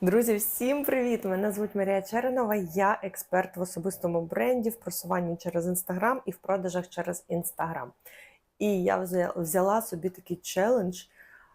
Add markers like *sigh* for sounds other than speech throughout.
Друзі, всім привіт! Мене звуть Марія Черенова. Я експерт в особистому бренді, в просуванні через інстаграм і в продажах через інстаграм. І я взяла собі такий челендж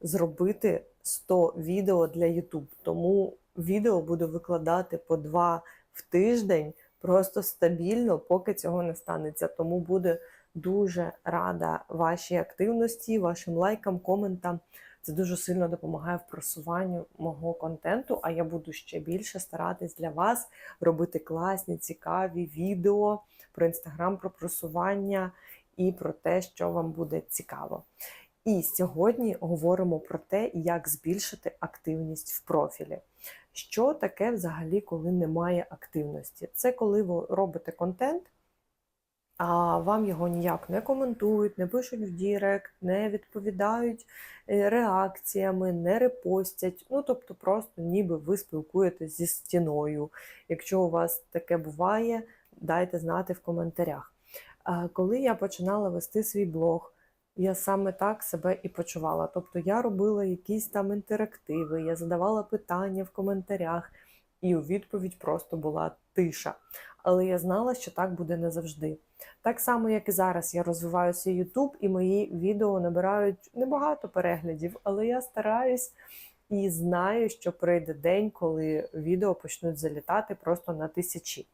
зробити 100 відео для YouTube. Тому відео буду викладати по два в тиждень, просто стабільно, поки цього не станеться. Тому буду дуже рада вашій активності, вашим лайкам, коментам. Це дуже сильно допомагає в просуванню мого контенту, а я буду ще більше старатись для вас робити класні, цікаві відео про інстаграм, про просування і про те, що вам буде цікаво. І сьогодні говоримо про те, як збільшити активність в профілі. Що таке взагалі, коли немає активності? Це коли ви робите контент, а вам його ніяк не коментують, не пишуть в Дірект, не відповідають е, реакціями, не репостять. Ну, тобто, просто ніби ви спілкуєтесь зі стіною. Якщо у вас таке буває, дайте знати в коментарях. Коли я починала вести свій блог, я саме так себе і почувала. Тобто я робила якісь там інтерактиви, я задавала питання в коментарях, і у відповідь просто була тиша. Але я знала, що так буде не завжди. Так само, як і зараз, я розвиваюся YouTube, і мої відео набирають небагато переглядів, але я стараюсь і знаю, що прийде день, коли відео почнуть залітати просто на тисячі.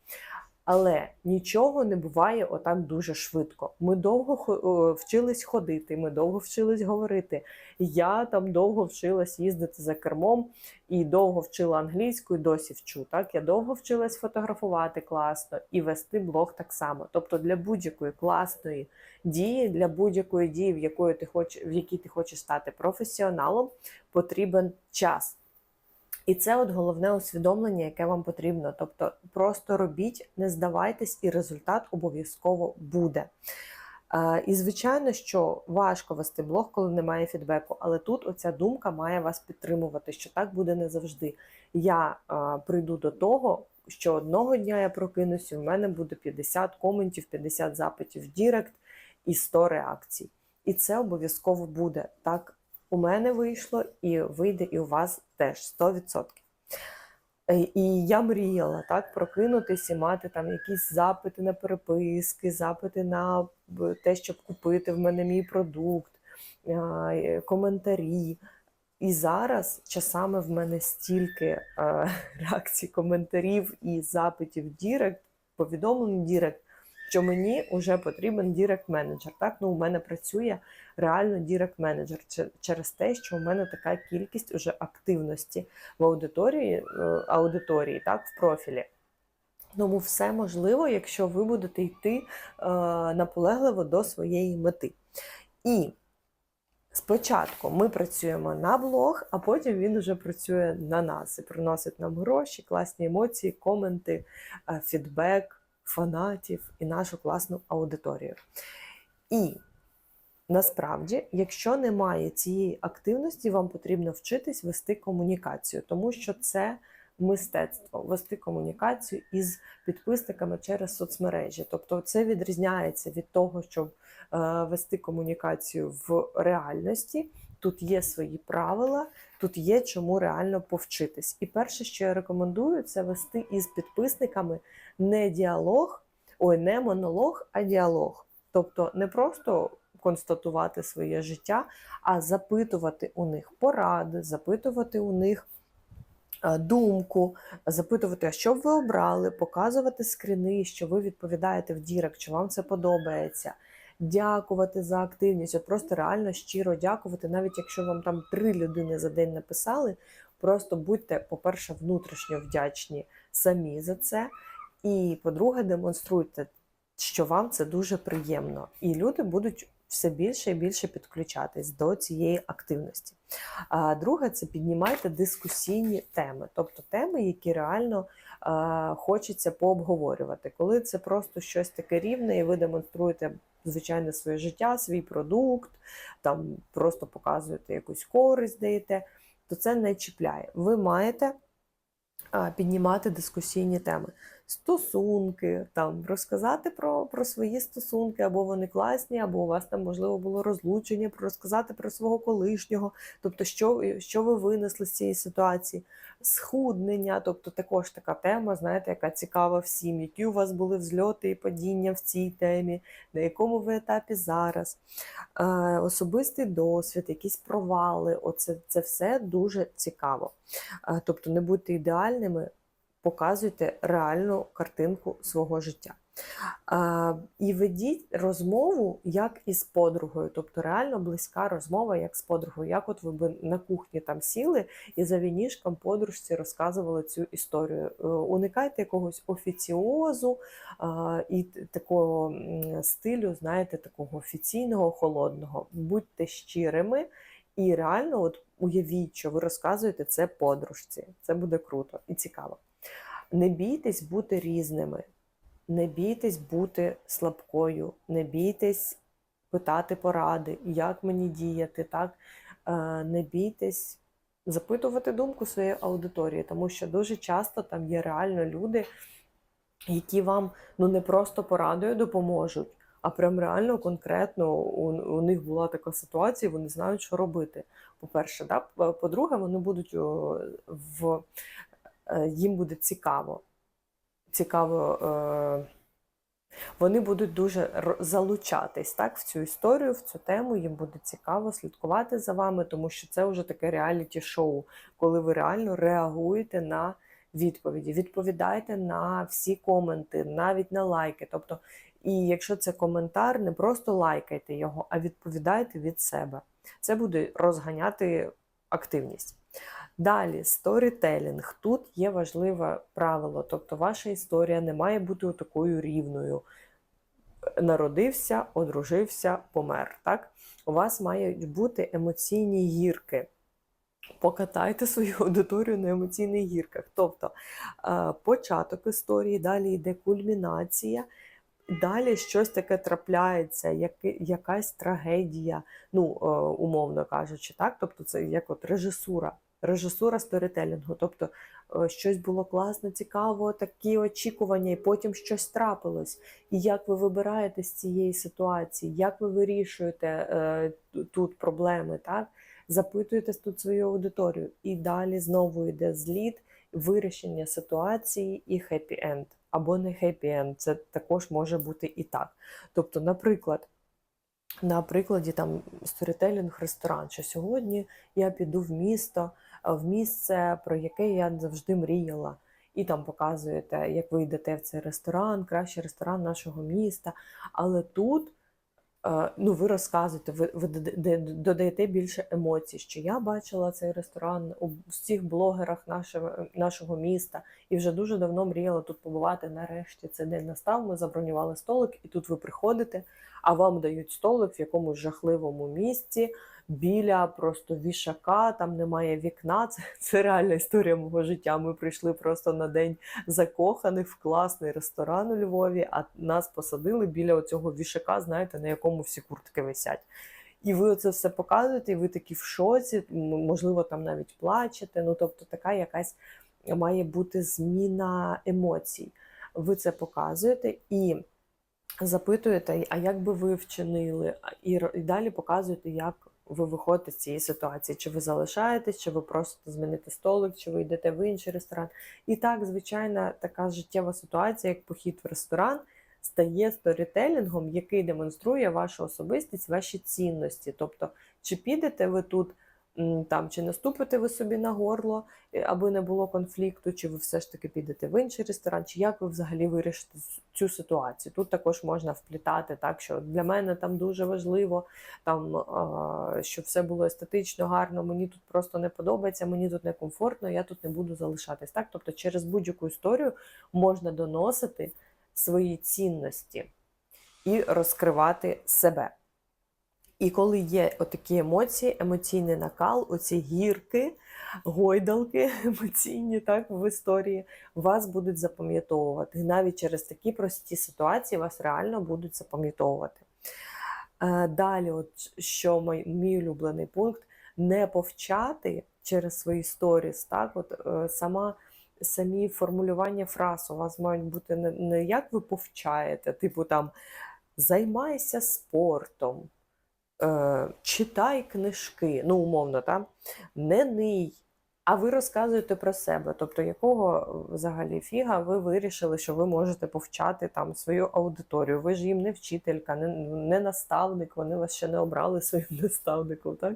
Але нічого не буває отак дуже швидко. Ми довго вчились ходити, ми довго вчились говорити. Я там довго вчилась їздити за кермом і довго вчила англійську, і досі вчу. Так я довго вчилась фотографувати класно і вести блог так само. Тобто для будь-якої класної дії, для будь-якої дії, в якої ти хоч, в якій ти хочеш стати професіоналом, потрібен час. І це от головне усвідомлення, яке вам потрібно. Тобто просто робіть, не здавайтесь, і результат обов'язково буде. І звичайно, що важко вести блог, коли немає фідбеку, але тут оця думка має вас підтримувати, що так буде не завжди. Я прийду до того, що одного дня я прокинусь, і в мене буде 50 коментів, 50 запитів в Дірект і 100 реакцій. І це обов'язково буде. Так у мене вийшло, і вийде і у вас теж 100%. Е, І я мріяла так прокинутися і мати там якісь запити на переписки, запити на те, щоб купити в мене мій продукт, е, коментарі. І зараз часами в мене стільки е, *laughs* реакцій, коментарів і запитів Дірект, повідомлень Дірект, що мені вже потрібен Дірект-менеджер. Так, ну у мене працює реально Дірект-менеджер через те, що у мене така кількість уже активності в аудиторії, е, аудиторії, так, в профілі. Тому все можливо, якщо ви будете йти е, наполегливо до своєї мети. І спочатку ми працюємо на блог, а потім він вже працює на нас і приносить нам гроші, класні емоції, коменти, е, фідбек, фанатів і нашу класну аудиторію. І Насправді, якщо немає цієї активності, вам потрібно вчитись вести комунікацію, тому що це мистецтво вести комунікацію із підписниками через соцмережі. Тобто, це відрізняється від того, щоб е, вести комунікацію в реальності. Тут є свої правила, тут є чому реально повчитись. І перше, що я рекомендую, це вести із підписниками не діалог, ой, не монолог, а діалог. Тобто не просто констатувати своє життя, а запитувати у них поради, запитувати у них е, думку, запитувати, а що б ви обрали, показувати скріни, що ви відповідаєте в Дірект, що вам це подобається. Дякувати за активність, от просто реально щиро дякувати, навіть якщо вам там три людини за день написали, просто будьте, по-перше, внутрішньо вдячні самі за це. І, по-друге, демонструйте, що вам це дуже приємно. І люди будуть все більше і більше підключатись до цієї активності. А друге, це піднімайте дискусійні теми, тобто теми, які реально е, хочеться пообговорювати. Коли це просто щось таке рівне, і ви демонструєте звичайне своє життя, свій продукт, там просто показуєте якусь користь, даєте, то це не чіпляє. Ви маєте а, піднімати дискусійні теми. Стосунки, там розказати про, про свої стосунки, або вони класні, або у вас там можливо було розлучення, розказати про свого колишнього, тобто, що, що ви винесли з цієї ситуації, схуднення, тобто також така тема, знаєте, яка цікава всім, які у вас були взльоти і падіння в цій темі, на якому ви етапі зараз, е, особистий досвід, якісь провали. Оце це все дуже цікаво. Е, Тобто не будьте ідеальними, показуйте реальну картинку свого життя. І ведіть розмову як із подругою, тобто реально близька розмова, як з подругою. Як от ви би на кухні там сіли і за вінішком подружці розказували цю історію. Е, Уникайте якогось офіціозу і такого стилю, знаєте, такого офіційного, холодного. Будьте щирими і реально, от уявіть, що ви розказуєте це подружці. Це буде круто і цікаво. Не бійтесь бути різними. Не бійтесь бути слабкою, не бійтесь питати поради, як мені діяти, так? Е, Не бійтесь запитувати думку своєї аудиторії, тому що дуже часто там є реально люди, які вам ну не просто порадою допоможуть, а прям реально конкретно у, у них була така ситуація, вони знають, що робити. По-перше, да? По-друге, вони будуть в їм буде цікаво. Цікаво, е, вони будуть дуже залучатись так, в цю історію, в цю тему. Їм буде цікаво слідкувати за вами, тому що це вже таке реаліті-шоу, коли ви реально реагуєте на відповіді. Відповідайте на всі коменти, навіть на лайки. Тобто, і якщо це коментар, не просто лайкайте його, а відповідайте від себе. Це буде розганяти активність. Далі, сторітелінг. Тут є важливе правило, тобто ваша історія не має бути такою рівною. Народився, одружився, помер. Так? У вас мають бути емоційні гірки. Покатайте свою *laughs* аудиторію на емоційних гірках. Тобто е, початок історії, далі йде кульмінація, далі щось таке трапляється, якась трагедія, ну, е, умовно кажучи, так? Тобто це як от режисура, режисура сторітелінгу. Тобто е, щось було класно, цікаво, такі очікування, і потім щось трапилось. І як ви вибираєте з цієї ситуації, як ви вирішуєте е, тут проблеми, так? запитуєте тут свою аудиторію. І далі знову йде зліт, вирішення ситуації і хеппі-енд. Або не хеппі-енд, це також може бути і так. Тобто, наприклад, на прикладі там сторітелінг ресторан, що сьогодні я піду в місто, в місце, про яке я завжди мріяла. І там показуєте, як ви йдете в цей ресторан, кращий ресторан нашого міста. Але тут е, ну, ви розказуєте, ви, ви додаєте більше емоцій, що я бачила цей ресторан у всіх блогерах нашого, нашого міста і вже дуже давно мріяла тут побувати. Нарешті цей день настав. Ми забронювали столик, і тут ви приходите, а вам дають столик в якомусь жахливому місці. Біля просто вішака, там немає вікна. *laughs* Це, це реальна історія мого життя. Ми прийшли просто на день закоханих в класний ресторан у Львові, а нас посадили біля оцього вішака, знаєте, на якому всі куртки висять. І ви це все показуєте, і ви такі в шоці, можливо, там навіть плачете. Ну, тобто, така якась має бути зміна емоцій. Ви це показуєте і запитуєте, а як би ви вчинили, і далі показуєте, як ви виходите з цієї ситуації, чи ви залишаєтесь, чи ви просите змінити столик, чи ви йдете в інший ресторан. І так, звичайна така життєва ситуація, як похід в ресторан, стає сторітелінгом, який демонструє вашу особистість, ваші цінності. Тобто, чи підете ви тут там, чи наступите ви собі на горло, е, аби не було конфлікту, чи ви все ж таки підете в інший ресторан, чи як ви взагалі вирішите цю ситуацію. Тут також можна вплітати так, що для мене там дуже важливо, там, щоб все було естетично, гарно, мені тут просто не подобається, мені тут некомфортно, я тут не буду залишатись. Так? Тобто через будь-яку історію можна доносити свої цінності і розкривати себе. І коли є отакі емоції, емоційний накал, оці гірки, гойдалки *laughs* емоційні так, в історії, вас будуть запам'ятовувати. Навіть через такі прості ситуації вас реально будуть запам'ятовувати. Е, Далі, от що мій, мій улюблений пункт, не повчати через свої сторіс. Так, от е, сама самі формулювання фраз у вас мають бути не, не як ви повчаєте, типу там займайся спортом, е, читай книжки, ну, умовно, там, не ний. А ви розказуєте про себе. Тобто, якого взагалі фіга ви вирішили, що ви можете повчати там свою аудиторію? Ви ж їм не вчителька, не, не наставник, вони вас ще не обрали своїм *laughs* наставником. Так?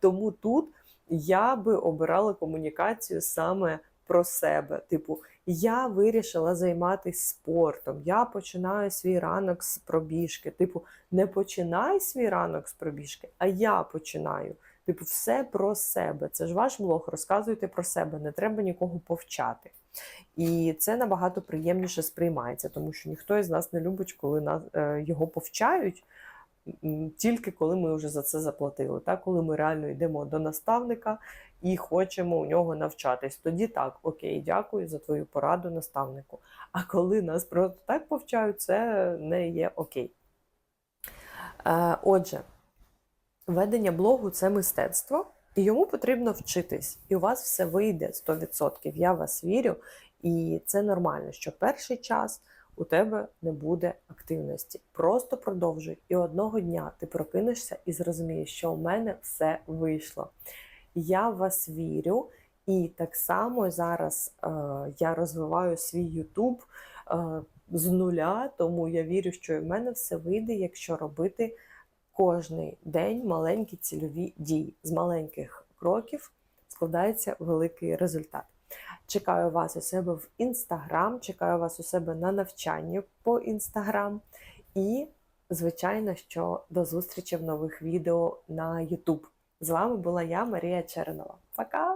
Тому тут я би обирала комунікацію саме про себе. Типу, я вирішила займатися спортом, я починаю свій ранок з пробіжки. Типу, не починай свій ранок з пробіжки, а я починаю. Типу, все про себе. Це ж ваш блог, розказуйте про себе, не треба нікого повчати. І це набагато приємніше сприймається, тому що ніхто із нас не любить, коли нас, е, його повчають, тільки коли ми вже за це заплатили. Так? Коли ми реально йдемо до наставника і хочемо у нього навчатись. Тоді так, окей, дякую за твою пораду наставнику. А коли нас просто так повчають, це не є окей. Е, Отже, ведення блогу це мистецтво, і йому потрібно вчитись. І у вас все вийде 100%. Я вас вірю, і це нормально, що перший час у тебе не буде активності. Просто продовжуй. І одного дня ти прокинешся і зрозумієш, що у мене все вийшло. Я в вас вірю, і так само зараз е, я розвиваю свій YouTube е, з нуля, тому я вірю, що в мене все вийде, якщо робити кожний день маленькі цільові дії. З маленьких кроків складається великий результат. Чекаю вас у себе в інстаграм, чекаю вас у себе на навчанні по інстаграм. І, звичайно, що до зустрічі в нових відео на Ютуб. З вами була я, Марія Чернова. Пока!